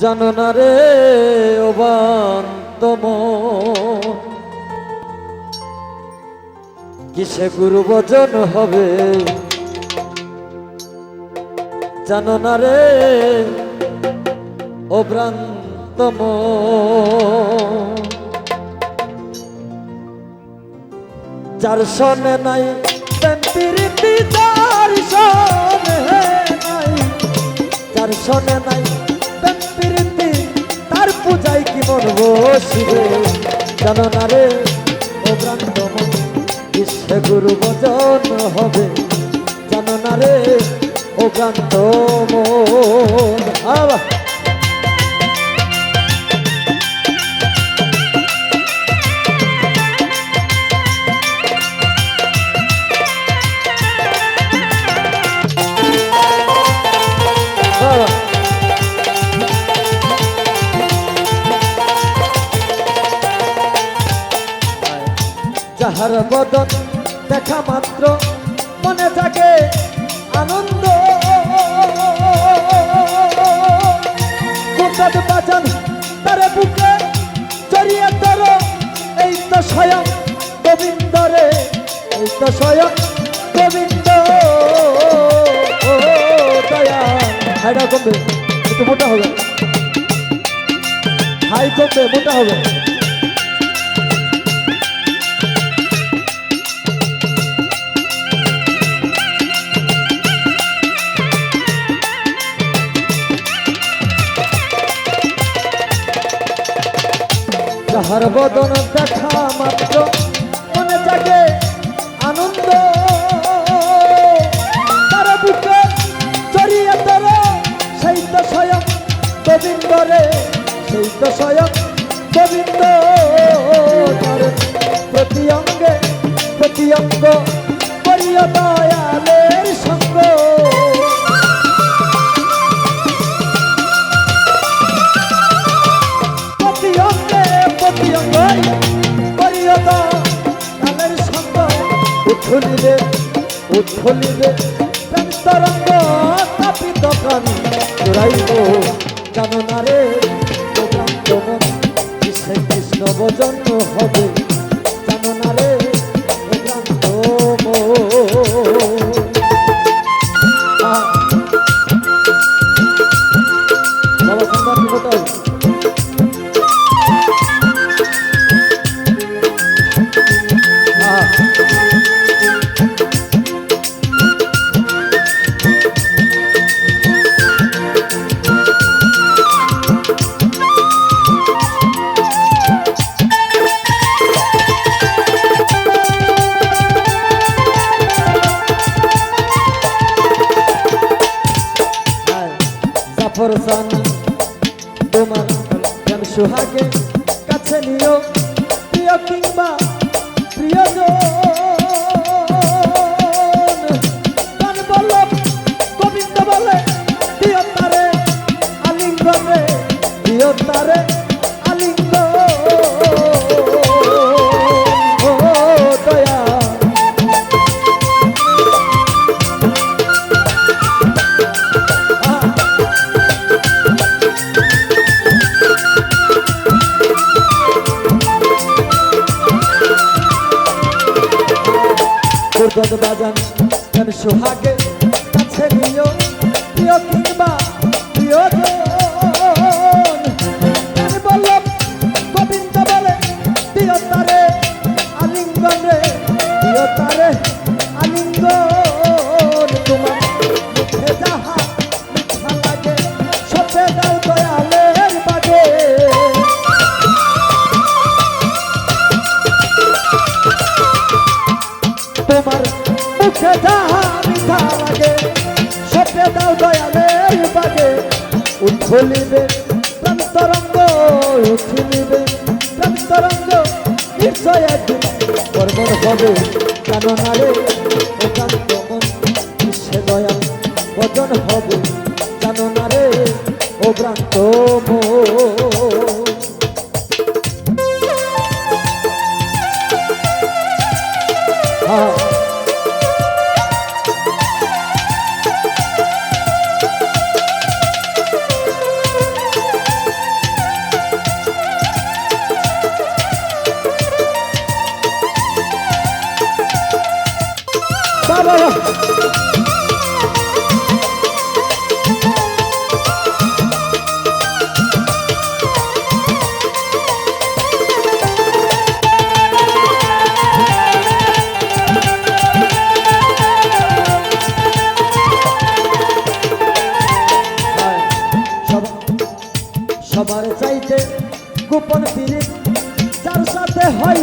জানো না রে ওবান্তম কিসে গুরু বজন হবে? জানো না রে ও ভ্রান্তম যার সনে নাই যার সনে নাই বসিবে, জানো না রে, ও গুরু বচন হবে। জানো না রে, ও ভ্রান্ত আবা আবা যাহার বদন দেখা মাত্র, মনে থাকে আনন্দ। কোটাদ বাজান তারে বুকে, জড়িয়ে ধর। এই তো স্বয়ং গোবিন্দ রে এই তো স্বয়ং গোবিন্দ। দয়া। কমবে একটু মোটা হবে। হাই কমবে মোটা হবে। যাহার বদন দেখা মাত্র। মনে জাগে আনন্দ। তার বুকে জড়িয়ে ধর সেই তো স্বয়ং গোবিন্দ রে, সেই তো স্বয়ং গোবিন্দ। তার প্রতি অঙ্গে, প্রতি অঙ্গ, করিয় দয়ালের সঙ্গ। উঠলিবে উঠলিবে। প্রেম তরঙ্গ তাপিত প্রাণ চড়াইব জানো না রে কৃষ্ণ ভজন হবে। সুহাগে কাছে নিও। প্রিয় কিংবা প্রিয়জন, গান বল্লভ গোবিন্দ বলে, প্রিয় তারে, আলিঙ্গনে, প্রিয় তারে। দুর্গত বাজান কেন সোহাগে কাছে নিও, প্রিয় কিংবা প্রিয়জন। কেন বল্লভ গোবিন্দ বলে প্রিয় প্রিয় দয়ালের বাগে উঠলিবে প্রান্তরঙ্গ উঠলিবে প্রান্তরঙ্গ, নিশ্চয় একদিন কর্মর হবে। কেন না রে ও কান্ত মন বিশ্বে দয়া বদন হবে। জানো না রে, ও ভ্রান্ত মন হ্যাঁ সবার চাইতে গোপন পীড়িত যার সাথে হয়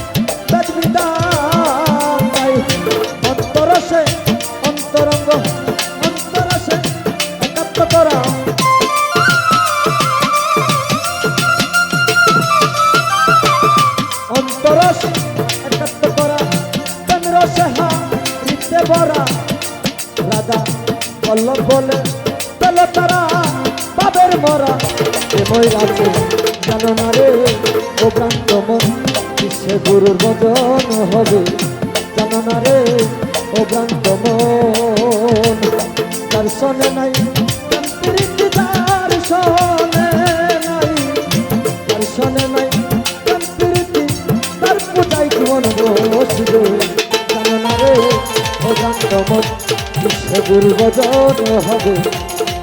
অন্তরস একাত্ম করা চন্দ্র সেহা রিতে ভরা। রাধা বল্লভ বলে পেল তারা রাখে, জানো না রে, ও মন, বিশ্বে গুরুর বদন হবে। মন বিশ্বে গুরুবদন হবে।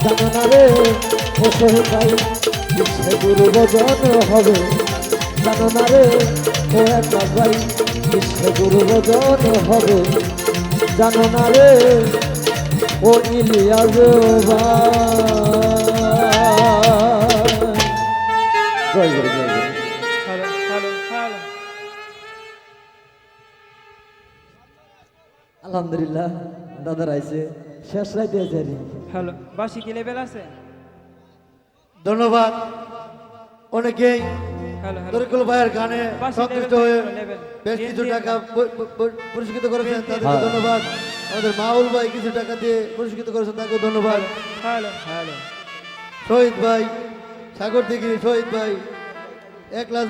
জানো রে ও সহকাই বিশ্বে গুরুবদন হবে। জানো রে ও একা ভাই বিশ্বে গুরুবদন হবে। জানো রে, ও ইলিয়াস ভাই। জয় গুরু আলহামদুলিল্লাহ দাদার আইছে। শেষ রাইতে আছে হ্যালো বাসি কি লেভেল আছে? ধন্যবাদ। অনেকেই তরিকুল ভাইয়ের গানে level, হয়ে বেশ কিছু টাকা পুরস্কৃত করেছেন তাদেরকে হ্যাঁ। ধন্যবাদ। আমাদের মাউল ভাই কিছু টাকা দিয়ে পুরস্কৃত করেছেন তাকেও ধন্যবাদ। শহীদ ভাই সাগর দিঘি শহীদ ভাই এক লাখ